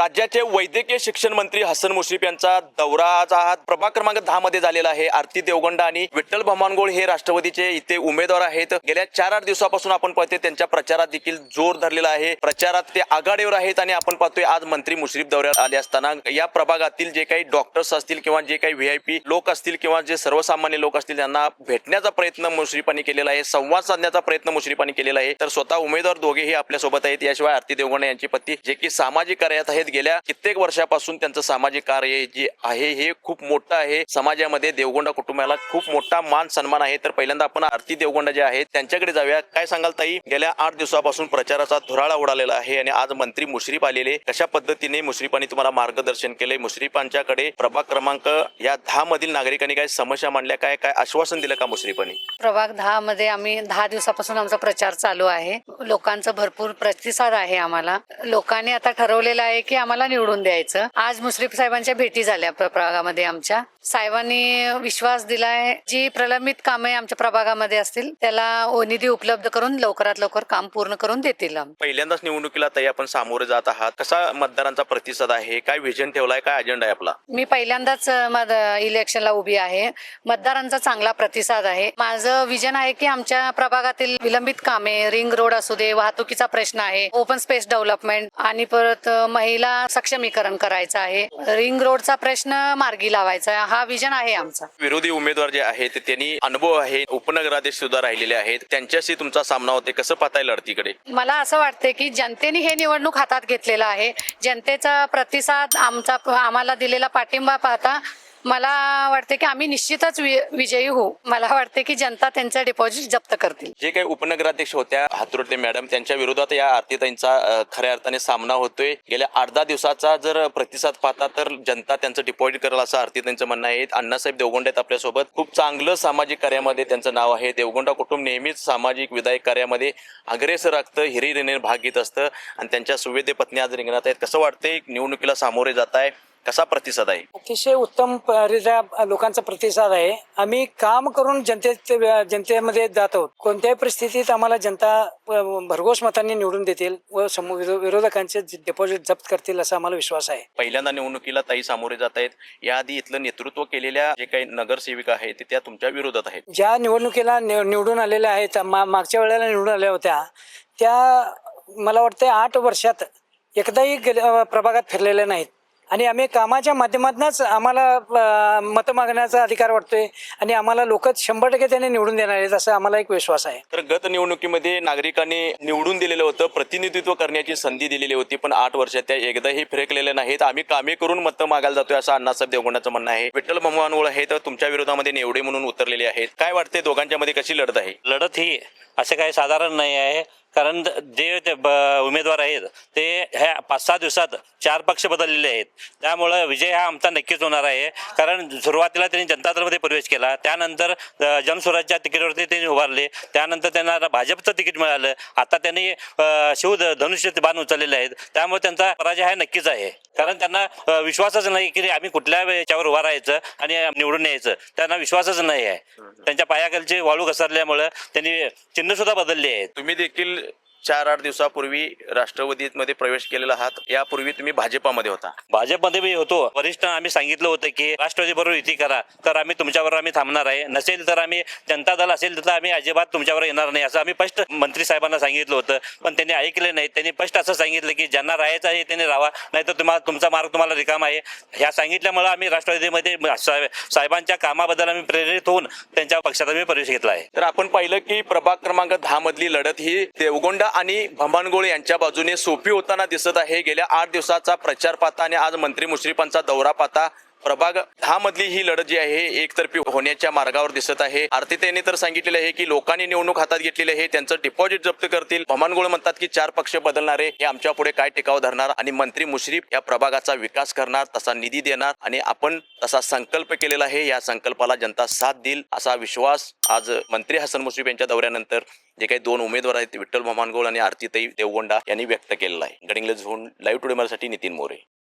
राज्याचे वैद्यकीय शिक्षण मंत्री हसन मुश्रीफ यांचा दौरा आज हा प्रभाग क्रमांक दहा मध्ये झालेला आहे. आरती देवगंडा आणि विठ्ठल भमानगोळ हे राष्ट्रवादीचे इथे उमेदवार आहेत. गेल्या चार आठ दिवसापासून आपण पाहतोय त्यांच्या प्रचारात देखील जोर धरलेला आहे. प्रचारात ते आघाडीवर आहेत आणि आपण पाहतोय आज मंत्री मुश्रीफ दौऱ्यात आले असताना या प्रभागातील जे काही डॉक्टर्स असतील किंवा जे काही व्हीआयपी लोक असतील किंवा जे सर्वसामान्य लोक असतील त्यांना भेटण्याचा प्रयत्न मुश्रीफांनी केलेला आहे. संवाद साधण्याचा प्रयत्न मुश्रीफांनी केलेला आहे. तर स्वतः उमेदवार दोघेही आपल्यासोबत आहेत. याशिवाय आरती देवगंडा यांची पत्नी जे की सामाजिक कार्यात आहेत. गेल्या. कित्येक वर्षापासून त्यांचं सामाजिक कार्य जे आहे हे खूप मोठं आहे. समाजामध्ये देवगोंडा कुटुंबाला खूप मोठा मान सन्मान आहे. तर पहिल्यांदा आपण आरती देवगोंडा जे आहेत त्यांच्याकडे जाऊया. काय सांगाल ताई? गेल्या आठ दिवसापासून प्रचाराचा धुराळा उडालेला आहे आणि आज मंत्री मुश्रीफ आलेले कशा पद्धतीने मुश्रीफांनी तुम्हाला मार्गदर्शन केले? मुश्रीफांच्याकडे प्रभाग क्रमांक या दहा मधील नागरिकांनी काय समस्या मांडल्या? काय काय आश्वासन दिलं का मुश्रीफांनी? प्रभाग दहा मध्ये आम्ही दहा दिवसापासून आमचा प्रचार चालू आहे. लोकांचा भरपूर प्रतिसाद आहे आम्हाला. लोकांनी आता ठरवलेलं आहे की आम्हाला निवडून द्यायचं. आज मुश्रीफ साहेबांच्या भेटी झाल्या प्रभागामध्ये आमच्या. साहेबांनी विश्वास दिलाय. जी प्रलंबित कामे आमच्या प्रभागामध्ये असतील त्याला निधी उपलब्ध करून लवकरात लवकर काम पूर्ण करून देतील. पहिल्यांदाच निवडणुकीला ताई आपण सामोरे जात आहात. कसा मतदारांचा प्रतिसाद आहे? काय व्हिजन ठेवलाय? काय अजेंडा आहे आपला? मी पहिल्यांदाच इलेक्शनला उभी आहे. मतदारांचा चांगला प्रतिसाद आहे. माझं विजन आहे की आमच्या प्रभागातील विलंबित कामे रिंग रोड असू दे वाहतुकीचा प्रश्न आहे ओपन स्पेस डेव्हलपमेंट आणि परत महिला सक्षमीकरण करायचं आहे. रिंग रोडचा प्रश्न मार्गी लावायचा आहे. हा विजन आहे आमचा. विरोधी उमेदवार जे आहेत त्यांनी अनुभव आहे उपनगराध्यक्ष सुद्धा राहिलेले आहेत. त्यांच्याशी तुमचा सामना होते कसं पाहताय लढतीकडे? मला असं वाटते की जनतेने हे निवडणूक हातात घेतलेलं आहे. जनतेचा प्रतिसाद आमचा आम्हाला दिलेला पाठिंबा पाहता मला वाटते की आम्ही निश्चितच विजयी होऊ. मला वाटते की जनता त्यांचं डिपॉझिट जप्त करतील. जे काही उपनगराध्यक्ष होत्या हातुर्टे मॅडम त्यांच्या विरोधात या आरतीताईंचा खऱ्या अर्थाने सामना होतोय. गेल्या आठ दहा दिवसाचा जर प्रतिसाद पाहता तर जनता त्यांचं डिपॉझिट करेल असं आरतीताईंचं म्हणणं आहे. अण्णासाहेब देवगोंडे आहेत आपल्यासोबत. खूप चांगलं सामाजिक कार्यामध्ये त्यांचं नाव आहे. देवगोंडा कुटुंब नेहमीच सामाजिक विधायक कार्यामध्ये अग्रेसर राखतं हिरिरीने भाग घेत असतं. आणि त्यांच्या सुवेद्य पत्नी आज रिंगणात आहेत. कसं वाटतंय? निवडणुकीला सामोरे जात आहे कसा प्रतिसाद आहे? अतिशय उत्तम रित्या लोकांचा प्रतिसाद आहे. आम्ही काम करून जनते जनतेमध्ये जात आहोत. कोणत्याही परिस्थितीत आम्हाला जनता भरघोस मतांनी निवडून देतील व विरोधकांचे डिपॉझिट जप्त करतील असा आम्हाला विश्वास आहे. पहिल्यांदा निवडणुकीला ताई सामोरे जात आहेत. याआधी इथलं नेतृत्व केलेल्या जे काही नगरसेविका आहेत ते त्या तुमच्या विरोधात आहेत. ज्या निवडणुकीला निवडून आलेल्या आहेत मागच्या वेळेला निवडून आल्या होत्या त्या मला वाटतं आठ वर्षात एकदाही प्रभागात फिरलेल्या नाहीत. आणि आम्ही कामाच्या माध्यमातूनच आम्हाला मतं मागण्याचा अधिकार वाटतोय आणि आम्हाला लोक शंभर टक्के त्यांनी निवडून देणार आहेत असा आम्हाला एक विश्वास आहे. तर गत निवडणुकीमध्ये नागरिकांनी निवडून दिलेलं होतं प्रतिनिधित्व करण्याची संधी दिलेली होती पण आठ वर्षात त्या एकदाही फिरकलेल्या नाहीत. आम्ही कामे करून मतं मागायला जातोय असं अण्णासाहेब देवगुणाचं म्हणणं आहे. विठ्ठल भगवानवळ हे तर तुमच्या विरोधामध्ये निवडे म्हणून उतरलेले आहेत. काय वाटते दोघांच्या मध्ये कशी लढत आहे? लढत ही असे काही साधारण नाही आहे. कारण जे ते ब- उमेदवार आहेत ते ह्या पाच सहा दिवसात चार पक्ष बदललेले आहेत. त्यामुळं विजय हा आमचा नक्कीच होणार आहे. कारण सुरुवातीला त्यांनी जनता दलमध्ये प्रवेश केला. त्यानंतर जनस्वराज्यच्या तिकीटवरती त्यांनी उभारले. त्यानंतर त्यांना भाजपचं तिकीट मिळालं. आता त्यांनी शिव धनुष्य बाण उचललेले आहेत. त्यामुळे त्यांचा पराजय हा नक्कीच आहे. कारण त्यांना विश्वासच नाही की आम्ही कुठल्या याच्यावर उभा राहायचं आणि निवडून यायचं. त्यांना विश्वासच नाही आहे. त्यांच्या पायाखालची वाळू घसरल्यामुळं त्यांनी चिन्ह सुद्धा बदलली आहेत. तुम्ही देखील चार आठ दिवसापूर्वी राष्ट्रवादीमध्ये प्रवेश केलेला आहात यापूर्वी तुम्ही भाजपामध्ये होता. भाजपमध्ये मी होतो. वरिष्ठ आम्ही सांगितलं होतं की राष्ट्रवादी बरोबर युती करा. तर आम्ही तुमच्याबरोबर आम्ही थांबणार आहे. नसेल तर आम्ही जनता दल असेल तर आम्ही अजिबात तुमच्याबरोबर येणार नाही. असं आम्ही स्पष्ट मंत्री साहेबांना सांगितलं होतं. पण त्यांनी ऐकले नाही. त्यांनी स्पष्ट असं सांगितलं की ज्यांना राहायचं आहे त्यांनी राहा नाही तर तुम्हाला तुमचा मार्ग तुम्हाला रिकाम आहे. ह्या सांगितल्यामुळे आम्ही राष्ट्रवादीमध्ये साहेब- साहेबांच्या कामाबद्दल आम्ही प्रेरित होऊन त्यांच्या पक्षात आम्ही प्रवेश घेतला आहे. तर आपण पाहिलं की प्रभाग क्रमांक दहा मधली लढत ही देवगोंडा आणि भंबानगोळे यांच्या बाजूने सोपी होताना दिसत आहे. गेल्या आठ दिवसाचा प्रचार पाहता आणि आज मंत्री मुश्रीफांचा दौरा पाहता प्रभाग. दहा मधली ही लढत जी आहे एकतर्फी होण्याच्या मार्गावर दिसत आहे. आर्थितेने तर सांगितलेलं आहे की लोकांनी निवडणूक हातात घेतलेली आहे. त्यांचं डिपॉझिट जप्त करतील. भमानगोळ म्हणतात की चार पक्ष बदलणारे. हे आमच्या पुढे काय टिकाव धरणार? आणि मंत्री मुश्रीफ या प्रभागाचा विकास करणार तसा निधी देणार. आणि आपण तसा संकल्प केलेला आहे. या संकल्पाला जनता साथ देईल असा विश्वास आज मंत्री हसन मुश्रीफ यांच्या दौऱ्यानंतर जे काही दोन उमेदवार आहेत विठ्ठल भमानगोळ आणि आरतीताई देवगोंडा यांनी व्यक्त केलेला आहे. Gadhinglaj zone live today Marathi Nitin More.